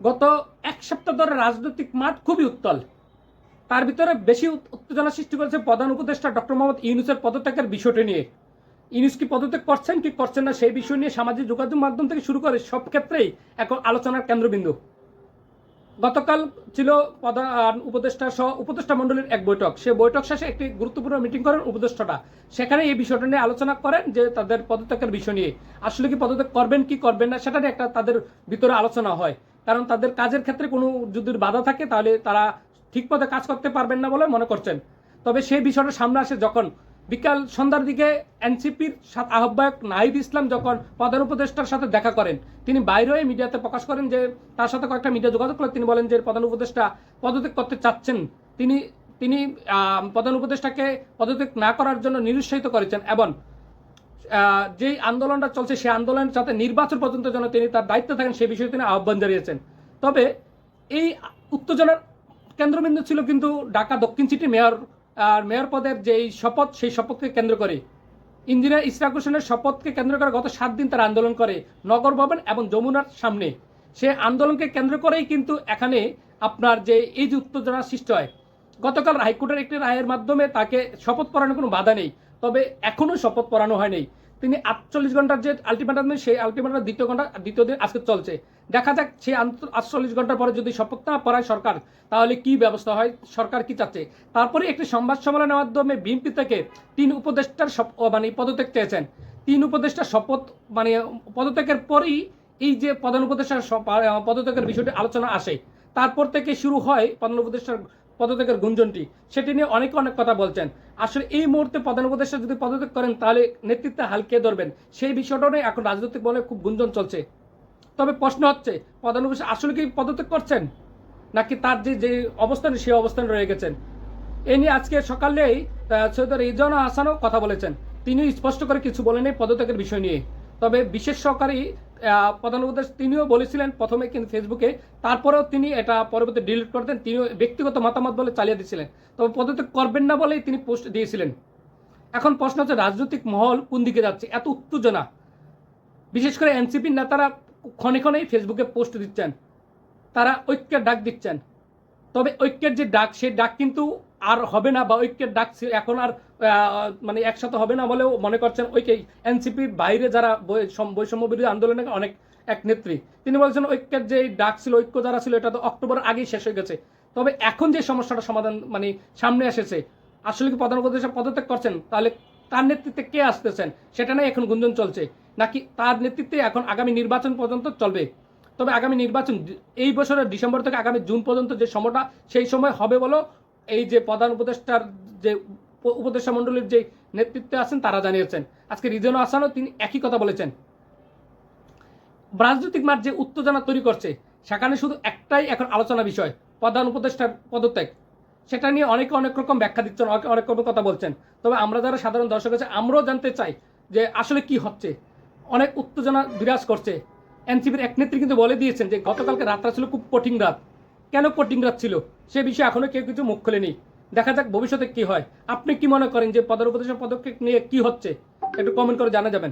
গত এক সপ্তাহ ধরে রাজনৈতিক মাঠ খুবই উত্তল। তার ভিতরে বেশি উত্তেজনা সৃষ্টি করেছে প্রধান উপদেষ্টা ডক্টর মোহাম্মদ ইউনুসের পদত্যাগের বিষয়টি নিয়ে। ইউনুস কি পদত্যাগ করছেন কি করছেন না, সেই বিষয় নিয়ে সামাজিক যোগাযোগ মাধ্যম থেকে শুরু করে সব ক্ষেত্রেই এখন আলোচনার কেন্দ্রবিন্দু। গতকাল ছিল প্রধান উপদেষ্টা সহ উপদেষ্টা মণ্ডলীর এক বৈঠক। সে বৈঠক শেষে একটি গুরুত্বপূর্ণ মিটিং করেন উপদেষ্টাটা। সেখানে এই বিষয়টা নিয়ে আলোচনা করেন যে তাদের পদত্যাগের বিষয় নিয়ে। আসলে কি পদত্যাগ করবেন, কি করবেন না, সেটা নিয়ে একটা তাদের ভিতরে আলোচনা হয়। কারণ তাদের কাজের ক্ষেত্রে কোনো যদি বাধা থাকে, তাহলে তারা ঠিক পথে কাজ করতে পারবেন না বলে মনে করছেন। তবে সেই বিষয়টা সামনে আসে যখন বিকাল সন্ধ্যার দিকে এনসিপির আহ্বায়ক নাহিদ ইসলাম যখন প্রধান উপদেষ্টার সাথে দেখা করেন, তিনি বাইরে মিডিয়াতে প্রকাশ করেন যে তার সাথে কয়েকটা মিডিয়া যোগাযোগ করে তিনি বলেন যে প্রধান উপদেষ্টা পদত্যাগ করতে চাচ্ছেন। তিনি তিনি প্রধান উপদেষ্টাকে পদত্যাগ না করার জন্য নিরুৎসাহিত করেছেন। এবং যেই আন্দোলনটা চলছে সেই আন্দোলনের সাথে নির্বাচন পর্যন্ত যেন তিনি তার দায়িত্বে থাকেন সেই বিষয়ে তিনি আহ্বান জানিয়েছেন। তবে এই উত্তেজনার কেন্দ্রবিন্দু ছিল কিন্তু ঢাকা দক্ষিণ সিটি মেয়র, আর মেয়র পদের যেই শপথ, সেই শপথকে কেন্দ্র করে। ইঞ্জিনিয়ার ইসরাক হোসেনের শপথকে কেন্দ্র করে গত সাত দিন তারা আন্দোলন করে নগর ভবন এবং যমুনার সামনে। সে আন্দোলনকে কেন্দ্র করেই কিন্তু এখানে আপনার যে এই যে উত্তেজনার সৃষ্টি হয় গতকাল হাইকোর্টের একটি রায়ের মাধ্যমে তাকে শপথ পড়ানোর কোনো বাধা নেই, তবে এখনও শপথ পড়ানো হয়নি তিনি আটচল্লিশ ঘণ্টার যে আলটিমেটাম সেই আলটিমেটাম দ্বিতীয় ঘণ্টা, দ্বিতীয় দিন আজকে চলছে। দেখা যাক, সেই আটচল্লিশ ঘণ্টার পরে যদি শপথ না পড়ায় সরকার, তাহলে কি ব্যবস্থা হয়? সরকার কি চাচ্ছে? তারপরে একটি সংবাদ সম্মেলনের মাধ্যমে বিএনপি থেকে তিন উপদেষ্টার মানে পদত্যাগ চেয়েছেন। তিন উপদেষ্টা শপথ মানে পদত্যাগের পরেই এই যে প্রধান উপদেষ্টার পদত্যাগের বিষয়টি আলোচনা আসে। তারপর থেকে শুরু হয় প্রধান উপদেষ্টার পদত্যাগের গুঞ্জনটি, সেটি নিয়ে অনেকে অনেক কথা বলছেন। আসলে এই মুহূর্তে প্রধান উপদেষ্টা যদি পদত্যাগ করেন, তাহলে নেতৃত্বে হালকে ধরবেন? সেই বিষয়টা নিয়ে এখন রাজনৈতিক বলে খুব গুঞ্জন চলছে। তবে প্রশ্ন হচ্ছে প্রধান উপদেষ্টা আসলে কি পদত্যাগ করছেন? নাকি তার যে যে অবস্থান সেই অবস্থানে রয়ে গেছেন? এ নিয়ে আজকে সকালেই সৈয়দ রিজন হাসানও কথা বলেছেন। তিনি স্পষ্ট করে কিছু বলেনি পদত্যাগের বিষয় নিয়ে। তবে বিশেষ সহকারী প্রধান উপদেশ তিনিও বলেছিলেন প্রথমে কিন্তু ফেসবুকে তারপরেও তিনি এটা পরবর্তী ডিলিট করতেন তিনিও ব্যক্তিগত মতামত বলে চালিয়ে দিয়েছিলেন। তবে পদত্যাগ করবেন না বলেই তিনি পোস্ট দিয়েছিলেন। এখন প্রশ্ন হচ্ছে, রাজনৈতিক মহল কোন দিকে যাচ্ছে? এত উত্তেজনা। বিশেষ করে এনসিপির নেতারা ক্ষণে ক্ষণেই ফেসবুকে পোস্ট দিচ্ছেন। তারা ঐক্যের ডাক দিচ্ছেন। তবে ঐক্যের যে ডাক সেই ডাক কিন্তু আর হবে না বা ঐক্যের ডাক এখন আর মানে একসাথে হবে না বলেও মনে করছেন ঐক্য এনসিপির বাইরে যারা বৈষম্য বিরোধী আন্দোলনের অনেক এক নেত্রী। তিনি বলছেন ঐক্যের যে ডাক ছিল, ঐক্য যারা ছিল, এটা তো অক্টোবর আগেই শেষ হয়ে গেছে। তবে এখন যে সমস্যাটা সমাধান মানে সামনে এসেছে, আসলে কি প্রধান উপদেষ্টা পদত্যাগ করছেন? তাহলে তার নেতৃত্বে কে আসতেছেন? সেটা নিয়ে এখন গুঞ্জন চলছে। নাকি তার নেতৃত্বে এখন আগামী নির্বাচন পর্যন্ত চলবে? তবে আগামী নির্বাচন এই বছরের ডিসেম্বর থেকে আগামী জুন পর্যন্ত যে সময়টা, সেই সময় হবে বলো, এই যে প্রধান উপদেষ্টার যে উপদেষ্টা মণ্ডলীর যে নেতৃত্বে আছেন, তারা জানিয়েছেন। আজকে রিজন আসানও তিনি একই কথা বলেছেন। রাজনৈতিক মাঠ যে উত্তেজনা তৈরি করছে, সেখানে শুধু একটাই এখন আলোচনা বিষয়, প্রধান উপদেষ্টার পদত্যাগ। সেটা নিয়ে অনেকে অনেক রকম ব্যাখ্যা দিচ্ছেন, অনেকে অনেক রকম কথা বলছেন। তবে আমরা যারা সাধারণ দর্শক আছে, আমরাও জানতে চাই যে আসলে কি হচ্ছে। অনেক উত্তেজনা বিরাজ করছে। এনসিপির এক নেত্রী কিন্তু বলে দিয়েছেন যে গতকালকে রাতটা ছিল খুব কঠিন রাত। কেন কঠিন রাত ছিল? সে বিষয়ে এখনও কেউ কিছু মুখ খোলেনি। দেখা যাক ভবিষ্যতে কি হয়। আপনি কি মনে করেন যে পদের উপদেশ পদক্ষেপ নিয়ে কি হচ্ছে? একটু কমেন্ট করে জানা যাবেন।